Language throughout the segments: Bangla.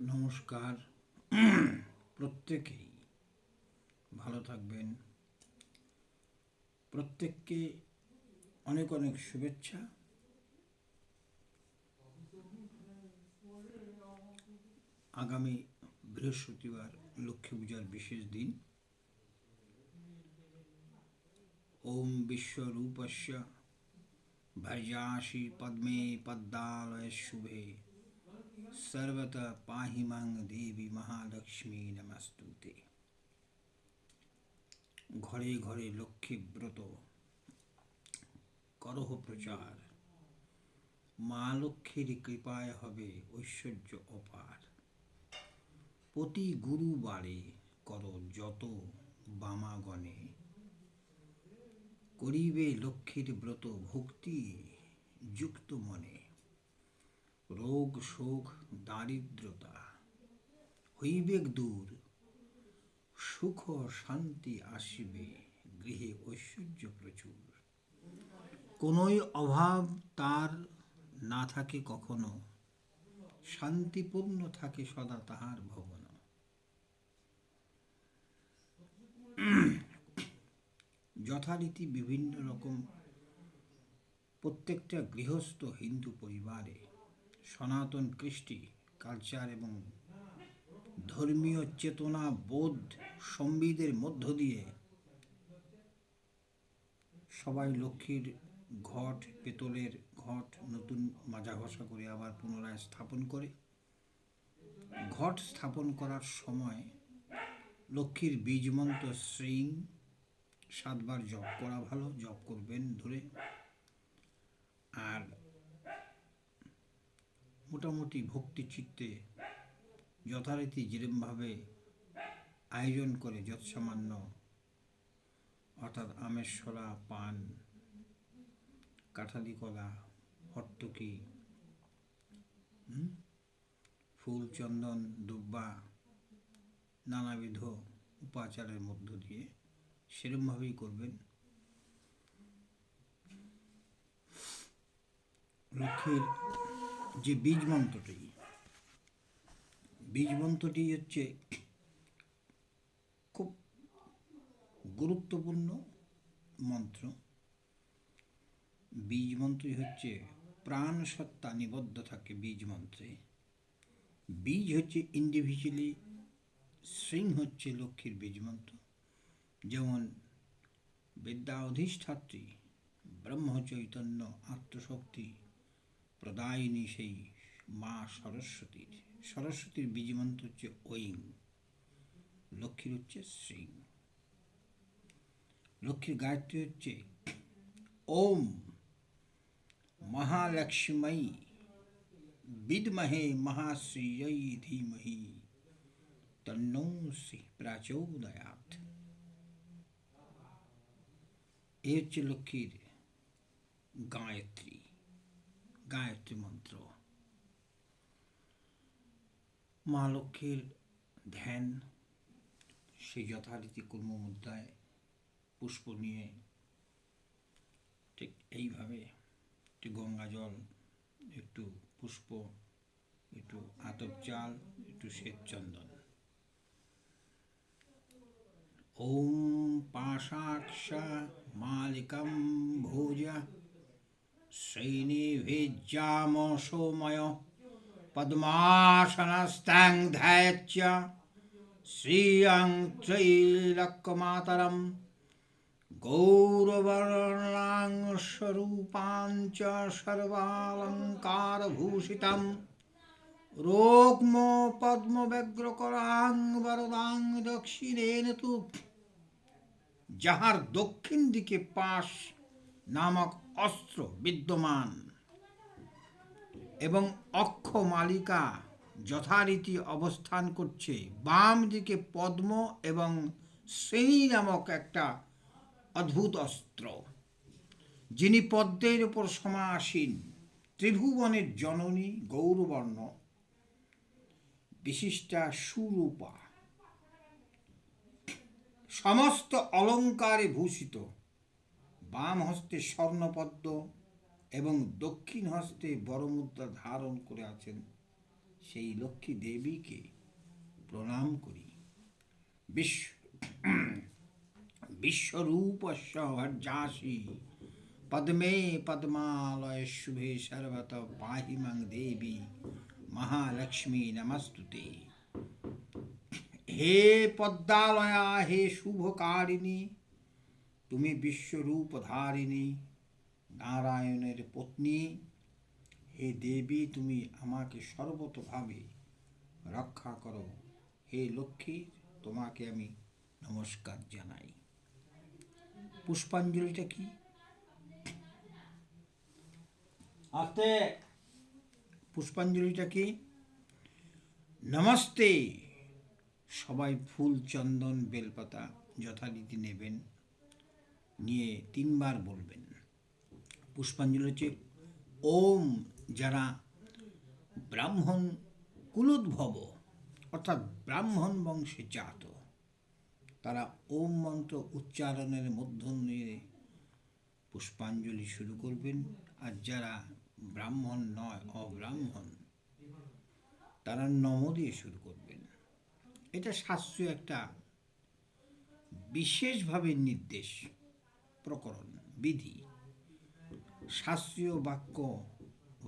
নমস্কার। প্রত্যেকেই ভালো থাকবেন। প্রত্যেককে অনেক অনেক শুভেচ্ছা। আগামী বৃহস্পতিবার লক্ষ্মী পূজার বিশেষ দিন। ওম বিশ্বরূপস্য ভর্যাসি পদ্মে পদ্মালয় শুভে। সর্বত পাহি মাং দেবী মহালক্ষ্মী নমস্তুতে ঘরে ঘরে লক্ষ্মী ব্রত করহ প্রচার মা লক্ষ্মীর কৃপায় হবে ঐশ্বর্য অপার। প্রতি গুরুবারে কর যত বামাগণে। করিবে লক্ষ্মীর ব্রত ভক্তি যুক্ত মনে। রোগ, শোক, দারিদ্রতা। হইবেক দূর, সুখ শান্তি আসিবে, গৃহে ঐশ্বর্য প্রচুর। কোনোই অভাব তার না থাকে কখনো, শান্তিপূর্ণ থাকে সদা তাহার ভবন। যথারীতি বিভিন্ন রকম প্রত্যেকটা গৃহস্থ হিন্দু পরিবারে সনাতন কৃষ্টি, কালচার এবং ধর্মীয় চেতনা, বোধ সম্বিদের মধ্য দিয়ে সবাই লক্ষ্মীর ঘট, পেতলের ঘট নতুন মাজা ঘষা করে আবার পুনরায় স্থাপন করে। ঘট স্থাপন করার সময় লক্ষ্মীর বীজমন্ত্র শ্রিং, সাতবার জপ করা ভালো, জপ করবেন ধরে আর মোটামুটি ভক্তি চিত্তে যথারীতি যেরমভাবে আয়োজন করে যৎসামান্য, অর্থাৎ আমেশ্বরা, পান, কাঁঠালি কলা হট্টকি ফুল, চন্দন, দুব্বা, নানাবিধ উপাচারের মধ্য দিয়ে সেরমভাবেই করবেন। লক্ষ্মীর যে বীজ মন্ত্রটি বীজ মন্ত্রটি হচ্ছে খুব গুরুত্বপূর্ণ মন্ত্র। বীজ মন্ত্রই হচ্ছে প্রাণ সত্তা নিবদ্ধ থাকে বীজ মন্ত্রে বীজ হচ্ছে ইন্ডিভিজুয়ালি শৃং হচ্ছে লক্ষ্মীর বীজ মন্ত্র যেমন বিদ্যা অধিষ্ঠাত্রী ব্রহ্ম চৈতন্য আত্মশক্তি প্রদায়িনী সেই মা সরস্বতীর সরস্বতীর বীজমন্ত্র হচ্ছে ঐং, লক্ষ্মীর হচ্ছে শ্রী। লক্ষ্মীর গায়ত্রী হচ্ছে ওম মহালক্ষ্মী বিদ্মহে মহাশ্রিয়ৈ ধীমহি, তন্নো শ্রী প্রাচোদয়াত এ হচ্ছে লক্ষ্মীর গায়ত্রী। গায়ত্রী মন্ত্র মা লক্ষ্মীর ধ্যান সেই যথারীতি কুর্ম মুদ্রায় পুষ্প নিয়ে ঠিক এইভাবে একটু গঙ্গা জল একটু পুষ্প একটু আতপ চাল একটু শ্বেত চন্দন ॐ पाशाक्ष मालिकं भोज श्रेणीभिज्जामोषोमय पद्मासनस्तां ध्यायच्च श्रियं त्रैलक्यमातरं गौरवर्णां स्वरूपां च सर्वालङ्कारभूषितं रोग्मो পদ্মব্যগ্রকরাং বরদাং দক্ষিণেন তু যাহার দক্ষিণ দিকে পাশ নামক অস্ত্র বিদ্যমান। এবং অক্ষ মালিকা যথারীতি অবস্থান করছে। বাম দিকে পদ্ম এবং শ্রেণি নামক একটা অদ্ভুত অস্ত্র, যিনি পদ্মের উপর সমাসীন, ত্রিভুবনের জননী গৌরবর্ণ, বিশিষ্টা সুরূপা। সমস্ত অলঙ্কারে ভূষিত। বাম হস্তে স্বর্ণপদ্ম এবং দক্ষিণ হস্তে বড় মুদ্রা ধারণ করে আছেন সেই লক্ষ্মী দেবীকে প্রণাম করি। বিশ্ব বিশ্বরূপস্য ভর্যাসি পদ্মে পদ্মালয় শুভে সর্বত পাহি দেবী, মহালক্ষ্মী নমস্তুতে। হে পদ্মালয়া, হে শুভকারিণী তুমি বিশ্বরূপ ধারিণী নারায়ণের পত্নী। হে দেবী তুমি আমাকে সর্বতভাবে রক্ষা করো। হে লক্ষ্মী তোমাকে আমি নমস্কার জানাই। পুষ্পাঞ্জলিটা কি? আস্তে। পুষ্পাঞ্জলিটা কি? নমস্তে। সবাই ফুল চন্দন বেলপাতা যথারীতি নেবেন। নিয়ে তিনবার বলবেন। পুষ্পাঞ্জলি হচ্ছে, ওম যারা ব্রাহ্মণ কুলোদ্ভব, অর্থাৎ ব্রাহ্মণ বংশে জাত, তারা ওম মন্ত্র উচ্চারণের মধ্য নিয়ে পুষ্পাঞ্জলি শুরু করবেন। আর যারা ব্রাহ্মণ নয়, অব্রাহ্মণ, তারা নম দিয়ে শুরু করবেন। এটা শাস্ত্রীয় একটা বিশেষভাবে নির্দেশ। প্রকরণ, বিধি। শাস্ত্রীয় বাক্য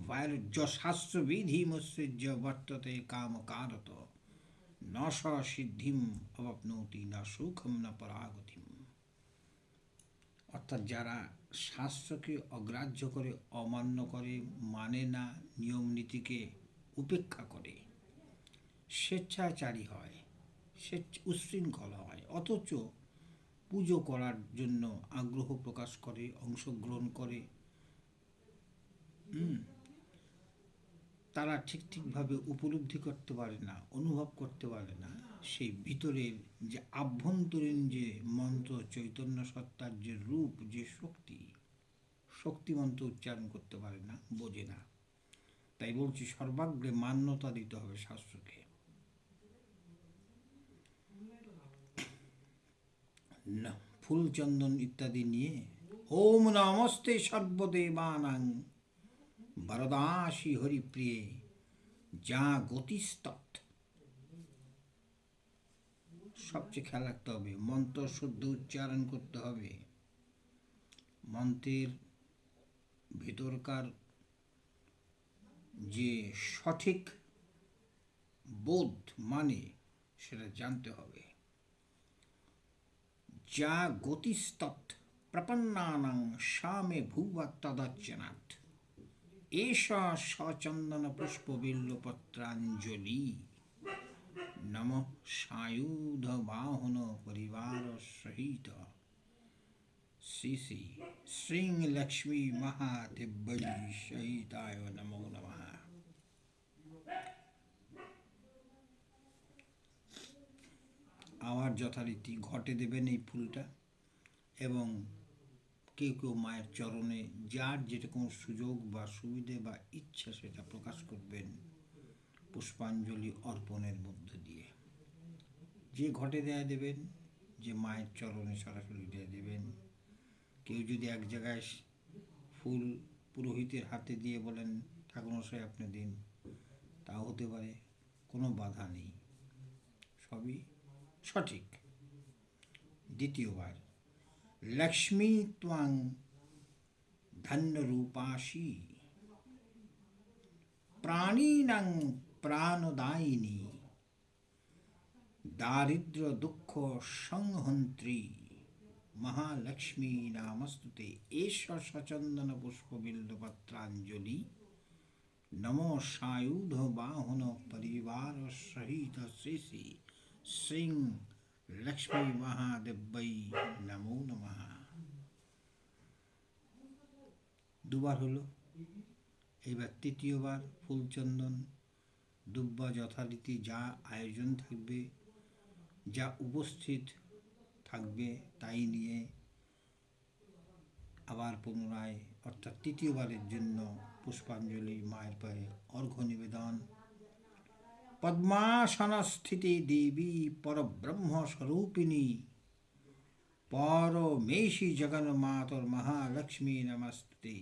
বায়ুর্য শাস্ত্রবিধি মৎসর্য বর্ততে কাম কারত। ন স সিদ্ধিম অবপ্নতি, না সুখম, না পরাগতিম। অর্থাৎ যারা শাস্ত্রকে অগ্রাহ্য করে, অমান্য করে মানে না, নিয়ম নীতিকে উপেক্ষা করে, স্বেচ্ছাচারী হয়, স্বেচ্ছ উচ্ছৃঙ্খল হয়, অথচ পুজো করার জন্য আগ্রহ প্রকাশ করে, অংশগ্রহণ করে। তারা ঠিক ঠিকভাবে উপলব্ধি করতে পারে না, অনুভব করতে পারে না। সেই ভিতরের যে আভ্যন্তরীণ যে মন্ত্র, চৈতন্য সত্তার যে রূপ, যে শক্তি শক্তি মন্ত্র উচ্চারণ করতে পারে না, বোঝে না। তাই বলছি সর্বাগ্রে মান্যতা দিতে হবে শাস্ত্রকে না ফুল চন্দন ইত্যাদি নিয়ে ওম নমস্তে সর্বদেবানাং। বরদাসী হরিপ্রিয়ে, যা গতিস্তৎ সবচেয়ে খেয়াল রাখতে হবে, মন্ত্র শুদ্ধ উচ্চারণ করতে হবে। মন্ত্রের ভেতরকার যে সঠিক বোধ মানে সেটা জানতে হবে। যা গতিস্তৎ প্রপন্নানাং সামে ভুবা তদাচ্যনাথ এষা সচন্দন পুষ্পবিল্লপত্রাঞ্জলি নম সায়ুধ বাহন পরিবার সহিত শ্রী শ্রী শ্রীং লক্ষ্মী মহাদেব্যজি সহিতায় নমো নমঃ আবার যথারীতি ঘটে দেবেন এই ফুলটা এবং কেউ কেউ মায়ের চরণে যার যেরকম সুযোগ বা সুবিধে বা ইচ্ছা সেটা প্রকাশ করবেন পুষ্পাঞ্জলি অর্পণের মধ্য দিয়ে। যে ঘটে দেয়া দেবেন, যে মায়ের চরণে সরাসরি দেয়া দেবেন, কেউ যদি এক জায়গায় ফুল পুরোহিতের হাতে দিয়ে বলেন, ঠাকুরমশাই, আপনি দিন। তাও হতে পারে, কোনো বাধা নেই। সবই সঠিক। দ্বিতীয়বার, লক্ষ্মী ত্বাং ধন্যরূপাশি, প্রাণীনাং প্রাণদায়িনী দারিদ্র দুঃখ সংহন্ত্রী মহালক্ষ্মী নামস্তুতে এষ সচন্দন পুষ্পবিল্লপত্রাঞ্জলি নম সায়ুধ বাহন পরিবার সহিত শ্রী শ্রী সিং লক্ষ্মী মহাদেব্যই নমো নমঃ দুবার হলো। এইবার তৃতীয়বার ফুলচন্দন। দুব্বা যথারীতি যা আয়োজন থাকবে, যা উপস্থিত থাকবে তাই নিয়ে আবার পুনরায় অর্থাৎ তৃতীয়বারের জন্য পুষ্পাঞ্জলি মায়ের পায়ে অর্ঘ্য নিবেদন। পদ্মাসনস্থিতি দেবী পরব্রহ্ম স্বরূপিণী পরমেশী জগন্মাতর মহালক্ষ্মী নমস্তে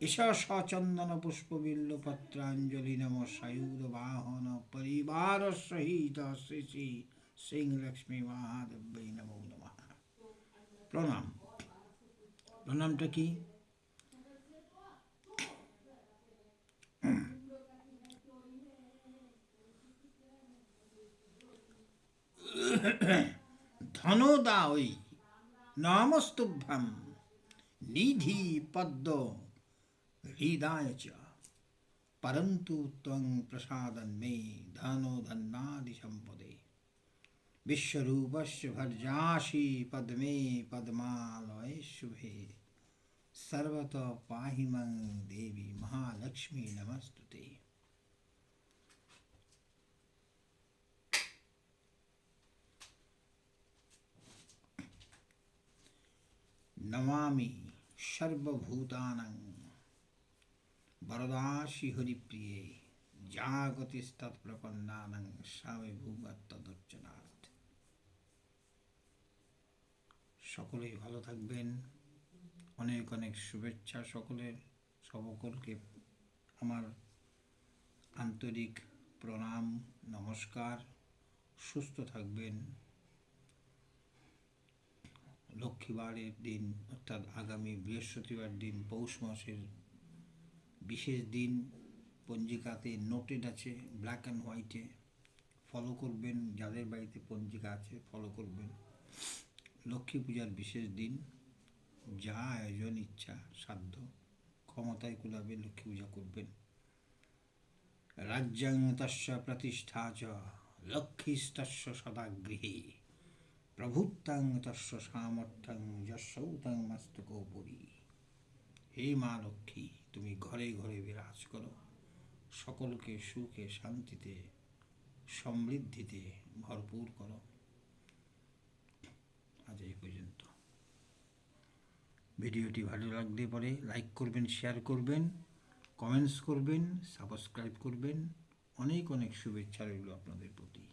এষ সচন্দন পুষ্পবিল্ল পত্রাঞ্জলি নম সায়ুধ বাহন পরিবার সহিত শ্রী শ্রী সিং লক্ষ্মী মহাদেব্যই নমো নমঃ প্রণাম প্রণামটা কি? ধনদা ওই নমস্তুভ্যম নিধি পদ্ম হৃদয় চ পরন্তু ত্বং প্রসাদন মে ধনো ধন্নাদি সম্পদে বিশ্বরূপস্য ভর্যাসি পদ্মে পদ্মালয়ে শুভে সর্বত পাহি মং দেবী মহালক্ষ্মী নমস্তুতে নমামি সর্বভূতানাং। বরদাসি হরিপ্রিয়ে জাগতিস্তৎপ্রপন্নানাং স্বামী ভূমত্তদর্চনাথ সকলেই ভালো থাকবেন। অনেক অনেক শুভেচ্ছা সকলের। সকলকে আমার আন্তরিক প্রণাম, নমস্কার। সুস্থ থাকবেন। লক্ষ্মীবারের দিন, অর্থাৎ আগামী বৃহস্পতিবার দিন, পৌষ মাসের বিশেষ দিন, পঞ্জিকাতে নোটেড আছে ব্ল্যাক অ্যান্ড হোয়াইটে ফলো করবেন, যাদের বাড়িতে পঞ্জিকা আছে ফলো করবেন। লক্ষ্মী পূজার বিশেষ দিন, যা আয়োজন ইচ্ছা, সাধ্য, ক্ষমতায় কুলাবে লক্ষ্মী পূজা করবেন। রাজ্যাং তস্য প্রতিষ্ঠা চ লক্ষ্মীস্তস্য সদা গৃহে প্রভুত্তাং তস্য সামর্থ্যং যশৌতং মস্তকোপরি হে মা লক্ষ্মী, তুমি ঘরে ঘরে বিরাজ করো। সকলকে সুখে শান্তিতে, সমৃদ্ধিতে ভরপুর করো। আজ এই পর্যন্ত। ভিডিওটি ভালো লাগলে পরে লাইক করবেন, শেয়ার করবেন, কমেন্টস করবেন, সাবস্ক্রাইব করবেন। অনেক অনেক শুভেচ্ছা রইল আপনাদের প্রতি।